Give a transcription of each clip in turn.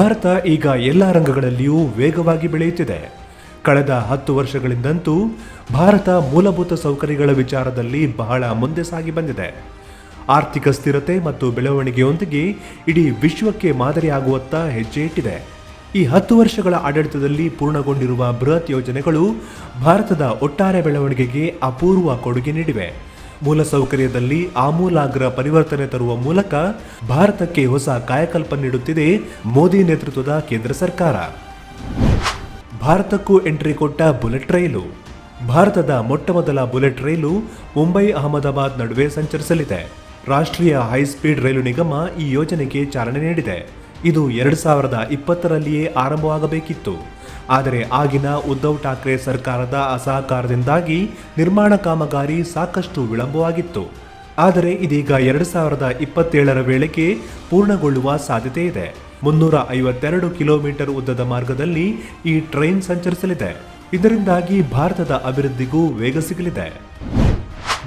ಭಾರತ ಈಗ ಎಲ್ಲ ರಂಗಗಳಲ್ಲಿಯೂ ವೇಗವಾಗಿ ಬೆಳೆಯುತ್ತಿದೆ. ಕಳೆದ ಹತ್ತು ವರ್ಷಗಳಿಂದಂತೂ ಭಾರತ ಮೂಲಭೂತ ಸೌಕರ್ಯಗಳ ವಿಚಾರದಲ್ಲಿ ಬಹಳ ಮುಂದೆ ಸಾಗಿ ಬಂದಿದೆ. ಆರ್ಥಿಕ ಸ್ಥಿರತೆ ಮತ್ತು ಬೆಳವಣಿಗೆಯೊಂದಿಗೆ ಇಡೀ ವಿಶ್ವಕ್ಕೆ ಮಾದರಿಯಾಗುವತ್ತ ಹೆಜ್ಜೆ ಇಟ್ಟಿದೆ. ಈ ಹತ್ತು ವರ್ಷಗಳ ಆಡಳಿತದಲ್ಲಿ ಪೂರ್ಣಗೊಂಡಿರುವ ಬೃಹತ್ ಯೋಜನೆಗಳು ಭಾರತದ ಒಟ್ಟಾರೆ ಬೆಳವಣಿಗೆಗೆ ಅಪೂರ್ವ ಕೊಡುಗೆ ನೀಡಿವೆ. ಮೂಲಸೌಕರ್ಯದಲ್ಲಿ ಆಮೂಲಾಗ್ರ ಪರಿವರ್ತನೆ ತರುವ ಮೂಲಕ ಭಾರತಕ್ಕೆ ಹೊಸ ಕಾಯಕಲ್ಪ ನೀಡುತ್ತಿದೆ ಮೋದಿ ನೇತೃತ್ವದ ಕೇಂದ್ರ ಸರ್ಕಾರ. ಭಾರತಕ್ಕೂ ಎಂಟ್ರಿ ಕೊಟ್ಟ ಬುಲೆಟ್ ರೈಲು. ಭಾರತದ ಮೊಟ್ಟಮೊದಲ ಬುಲೆಟ್ ರೈಲು ಮುಂಬೈ ಅಹಮದಾಬಾದ್ ನಡುವೆ ಸಂಚರಿಸಲಿದೆ. ರಾಷ್ಟ್ರೀಯ ಹೈಸ್ಪೀಡ್ ರೈಲು ನಿಗಮ ಈ ಯೋಜನೆಗೆ ಚಾಲನೆ ನೀಡಿದೆ. ಇದು ಎರಡು ಸಾವಿರದ ಇಪ್ಪತ್ತರಲ್ಲಿಯೇ ಆರಂಭವಾಗಬೇಕಿತ್ತು. ಆದರೆ ಆಗಿನ ಉದ್ಧವ್ ಠಾಕ್ರೆ ಸರ್ಕಾರದ ಅಸಹಕಾರದಿಂದಾಗಿ ನಿರ್ಮಾಣ ಕಾಮಗಾರಿ ಸಾಕಷ್ಟು ವಿಳಂಬವಾಗಿತ್ತು. ಆದರೆ ಇದೀಗ ಎರಡು ಸಾವಿರದ ಇಪ್ಪತ್ತೇಳರ ವೇಳೆಗೆ ಪೂರ್ಣಗೊಳ್ಳುವ ಸಾಧ್ಯತೆ ಇದೆ. ಮುನ್ನೂರ ಐವತ್ತೆರಡು ಕಿಲೋಮೀಟರ್ ಉದ್ದದ ಮಾರ್ಗದಲ್ಲಿ ಈ ಟ್ರೈನ್ ಸಂಚರಿಸಲಿದೆ. ಇದರಿಂದಾಗಿ ಭಾರತದ ಅಭಿವೃದ್ಧಿಗೂ ವೇಗ ಸಿಗಲಿದೆ.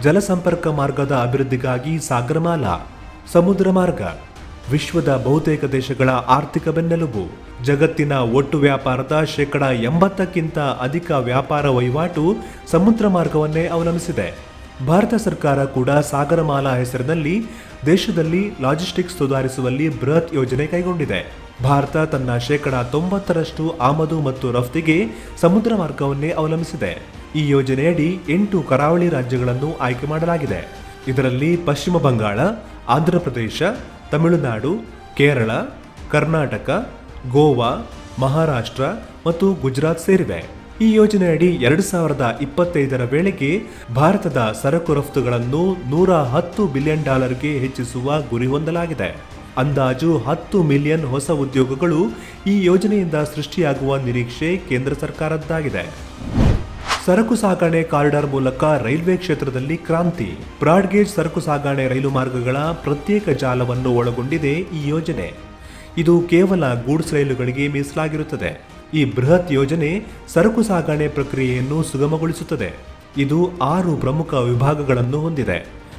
ಜಲಸಂಪರ್ಕ ಮಾರ್ಗದ ಅಭಿವೃದ್ಧಿಗಾಗಿ ಸಾಗರಮಾಲಾ, ಸಮುದ್ರ ಮಾರ್ಗ. ವಿಶ್ವದ ಬಹುತೇಕ ದೇಶಗಳ ಆರ್ಥಿಕ ಬೆನ್ನೆಲುಬು, ಜಗತ್ತಿನ ಒಟ್ಟು ವ್ಯಾಪಾರದ ಶೇಕಡ ಎಂಬತ್ತಕ್ಕಿಂತ ಅಧಿಕ ವ್ಯಾಪಾರ ವಹಿವಾಟು ಸಮುದ್ರ ಮಾರ್ಗವನ್ನೇ ಅವಲಂಬಿಸಿದೆ. ಭಾರತ ಸರ್ಕಾರ ಕೂಡ ಸಾಗರಮಾಲಾ ಹೆಸರಿನಲ್ಲಿ ದೇಶದಲ್ಲಿ ಲಾಜಿಸ್ಟಿಕ್ಸ್ ಸುಧಾರಿಸುವಲ್ಲಿ ಬೃಹತ್ ಯೋಜನೆ ಕೈಗೊಂಡಿದೆ. ಭಾರತ ತನ್ನ ಶೇಕಡ ತೊಂಬತ್ತರಷ್ಟು ಆಮದು ಮತ್ತು ರಫ್ತಿಗೆ ಸಮುದ್ರ ಮಾರ್ಗವನ್ನೇ ಅವಲಂಬಿಸಿದೆ. ಈ ಯೋಜನೆಯಡಿ ಎಂಟು ಕರಾವಳಿ ರಾಜ್ಯಗಳನ್ನು ಆಯ್ಕೆ ಮಾಡಲಾಗಿದೆ. ಇದರಲ್ಲಿ ಪಶ್ಚಿಮ ಬಂಗಾಳ ಆಂಧ್ರಪ್ರದೇಶ ತಮಿಳುನಾಡು, ಕೇರಳ, ಕರ್ನಾಟಕ, ಗೋವಾ, ಮಹಾರಾಷ್ಟ್ರ ಮತ್ತು ಗುಜರಾತ್ ಸೇರಿವೆ. ಈ ಯೋಜನೆಯಡಿ ಎರಡು ಸಾವಿರದ ಇಪ್ಪತ್ತೈದರ ವೇಳೆಗೆ ಭಾರತದ ಸರಕು ರಫ್ತುಗಳನ್ನು ನೂರ ಹತ್ತು ಬಿಲಿಯನ್ ಡಾಲರ್ಗೆ ಹೆಚ್ಚಿಸುವ ಗುರಿ ಹೊಂದಲಾಗಿದೆ. ಅಂದಾಜು ಹತ್ತು ಮಿಲಿಯನ್ ಹೊಸ ಉದ್ಯೋಗಗಳು ಈ ಯೋಜನೆಯಿಂದ ಸೃಷ್ಟಿಯಾಗುವ ನಿರೀಕ್ಷೆ ಕೇಂದ್ರ ಸರ್ಕಾರದ್ದಾಗಿದೆ. ಸರಕು ಸಾಗಣೆ ಕಾರಿಡಾರ್ ಮೂಲಕ ರೈಲ್ವೆ ಕ್ಷೇತ್ರದಲ್ಲಿ ಕ್ರಾಂತಿ. ಬ್ರಾಡ್ಗೇಜ್ ಸರಕು ಸಾಗಣೆ ರೈಲು ಮಾರ್ಗಗಳ ಪ್ರತ್ಯೇಕ ಜಾಲವನ್ನು ಒಳಗೊಂಡಿದೆ ಈ ಯೋಜನೆ. ಇದು ಕೇವಲ ಗೂಡ್ಸ್ ರೈಲುಗಳಿಗೆ ಮೀಸಲಾಗಿರುತ್ತದೆ. ಈ ಬೃಹತ್ ಯೋಜನೆ ಸರಕು ಸಾಗಣೆ ಪ್ರಕ್ರಿಯೆಯನ್ನು ಸುಗಮಗೊಳಿಸುತ್ತದೆ. ಇದು ಆರು ಪ್ರಮುಖ ವಿಭಾಗಗಳನ್ನು ಹೊಂದಿದೆ.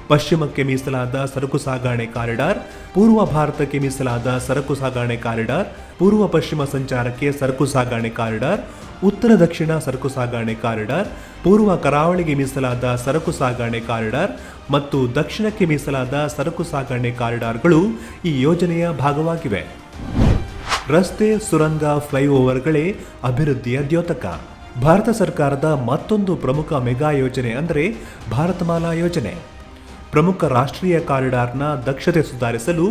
ಪಶ್ಚಿಮಕ್ಕೆ ಮೀಸಲಾದ ಸರಕು ಸಾಗಣೆ ಕಾರಿಡಾರ್, ಪೂರ್ವ ಭಾರತಕ್ಕೆ ಮೀಸಲಾದ ಸರಕು ಸಾಗಣೆ ಕಾರಿಡಾರ್, ಪೂರ್ವ ಪಶ್ಚಿಮ ಸಂಚಾರಕ್ಕೆ ಸರಕು ಸಾಗಣೆ ಕಾರಿಡಾರ್ ಉತ್ತರ ದಕ್ಷಿಣ ಸರಕು ಸಾಗಣೆ ಕಾರಿಡಾರ್, ಪೂರ್ವ ಕರಾವಳಿಗೆ ಮೀಸಲಾದ ಸರಕು ಸಾಗಣೆ ಕಾರಿಡಾರ್ ಮತ್ತು ದಕ್ಷಿಣಕ್ಕೆ ಮೀಸಲಾದ ಸರಕು ಸಾಗಣೆ ಕಾರಿಡಾರ್ಗಳು ಈ ಯೋಜನೆಯ ಭಾಗವಾಗಿವೆ. ರಸ್ತೆ, ಸುರಂಗ, ಫ್ಲೈಓವರ್ಗಳೇ ಅಭಿವೃದ್ಧಿಯ ದ್ಯೋತಕ. ಭಾರತ ಸರ್ಕಾರದ ಮತ್ತೊಂದು ಪ್ರಮುಖ ಮೆಗಾ ಯೋಜನೆ ಅಂದರೆ ಭಾರತಮಾಲಾ ಯೋಜನೆ. ಪ್ರಮುಖ ರಾಷ್ಟ್ರೀಯ ಕಾರಿಡಾರ್ನ ದಕ್ಷತೆ ಸುಧಾರಿಸಲು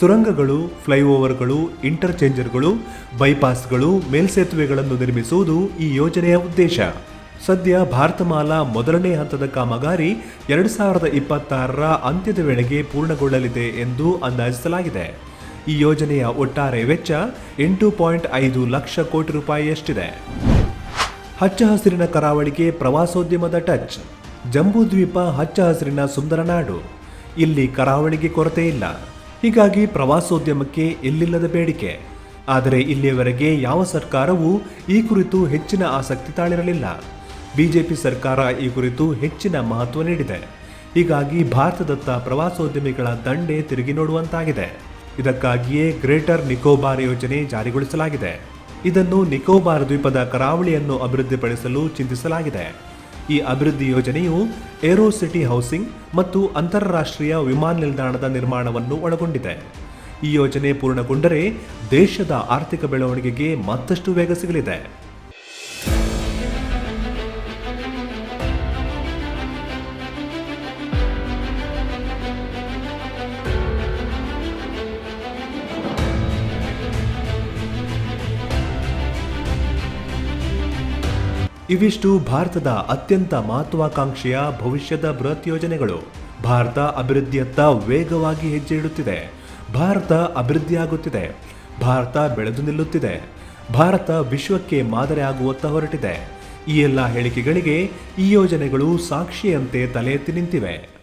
ಸುರಂಗಗಳು, ಫ್ಲೈಓವರ್ಗಳು, ಇಂಟರ್ಚೇಂಜರ್ಗಳು, ಬೈಪಾಸ್ಗಳು, ಮೇಲ್ಸೇತುವೆಗಳನ್ನು ನಿರ್ಮಿಸುವುದು ಈ ಯೋಜನೆಯ ಉದ್ದೇಶ. ಸದ್ಯ ಭಾರತಮಾಲಾ ಮೊದಲನೇ ಹಂತದ ಕಾಮಗಾರಿ ಎರಡು ಸಾವಿರದ ಇಪ್ಪತ್ತಾರರ ಅಂತ್ಯದ ವೇಳೆಗೆ ಪೂರ್ಣಗೊಳ್ಳಲಿದೆ ಎಂದು ಅಂದಾಜಿಸಲಾಗಿದೆ. ಈ ಯೋಜನೆಯ ಒಟ್ಟಾರೆ ವೆಚ್ಚ ಎಂಟು ಪಾಯಿಂಟ್ ಐದು ಲಕ್ಷ ಕೋಟಿ ರೂಪಾಯಿಯಷ್ಟಿದೆ. ಹಚ್ಚ ಹಸಿರಿನ ಕರಾವಳಿಗೆ ಪ್ರವಾಸೋದ್ಯಮದ ಟಚ್. ಜಂಬೂದ್ವೀಪ ಹಚ್ಚ ಹಸಿರಿನ ಸುಂದರ ನಾಡು. ಇಲ್ಲಿ ಕರಾವಳಿಗೆ ಕೊರತೆ ಇಲ್ಲ. ಹೀಗಾಗಿ ಪ್ರವಾಸೋದ್ಯಮಕ್ಕೆ ಎಲ್ಲಿಲ್ಲದ ಬೇಡಿಕೆ. ಆದರೆ ಇಲ್ಲಿಯವರೆಗೆ ಯಾವ ಸರ್ಕಾರವೂ ಈ ಕುರಿತು ಹೆಚ್ಚಿನ ಆಸಕ್ತಿ ತಾಳಿರಲಿಲ್ಲ. ಬಿಜೆಪಿ ಸರ್ಕಾರ ಈ ಕುರಿತು ಹೆಚ್ಚಿನ ಮಹತ್ವ ನೀಡಿದೆ. ಹೀಗಾಗಿ ಭಾರತದತ್ತ ಪ್ರವಾಸೋದ್ಯಮಿಗಳ ದಂಡೆ ತಿರುಗಿ ನೋಡುವಂತಾಗಿದೆ. ಇದಕ್ಕಾಗಿಯೇ ಗ್ರೇಟರ್ ನಿಕೋಬಾರ್ ಯೋಜನೆ ಜಾರಿಗೊಳಿಸಲಾಗಿದೆ. ಇದನ್ನು ನಿಕೋಬಾರ್ ದ್ವೀಪದ ಕರಾವಳಿಯನ್ನು ಅಭಿವೃದ್ಧಿಪಡಿಸಲು ಚಿಂತಿಸಲಾಗಿದೆ. ಈ ಅಭಿವೃದ್ಧಿ ಯೋಜನೆಯು ಏರೋ ಸಿಟಿ ಹೌಸಿಂಗ್ ಮತ್ತು ಅಂತಾರಾಷ್ಟ್ರೀಯ ವಿಮಾನ ನಿಲ್ದಾಣದ ನಿರ್ಮಾಣವನ್ನು ಒಳಗೊಂಡಿದೆ. ಈ ಯೋಜನೆ ಪೂರ್ಣಗೊಂಡರೆ ದೇಶದ ಆರ್ಥಿಕ ಬೆಳವಣಿಗೆಗೆ ಮತ್ತಷ್ಟು ವೇಗ ಸಿಗಲಿದೆ. ಇವಿಷ್ಟು ಭಾರತದ ಅತ್ಯಂತ ಮಹತ್ವಾಕಾಂಕ್ಷೆಯ ಭವಿಷ್ಯದ ಬೃಹತ್ ಯೋಜನೆಗಳು. ಭಾರತ ಅಭಿವೃದ್ಧಿಯತ್ತ ವೇಗವಾಗಿ ಹೆಜ್ಜೆ ಇಡುತ್ತಿದೆ. ಭಾರತ ಅಭಿವೃದ್ಧಿಯಾಗುತ್ತಿದೆ. ಭಾರತ ಬೆಳೆದು ನಿಲ್ಲುತ್ತಿದೆ. ಭಾರತ ವಿಶ್ವಕ್ಕೆ ಮಾದರಿ ಆಗುವತ್ತ ಹೊರಟಿದೆ. ಈ ಎಲ್ಲ ಹೇಳಿಕೆಗಳಿಗೆ ಈ ಯೋಜನೆಗಳು ಸಾಕ್ಷಿಯಂತೆ ತಲೆ ಎತ್ತಿ ನಿಂತಿವೆ.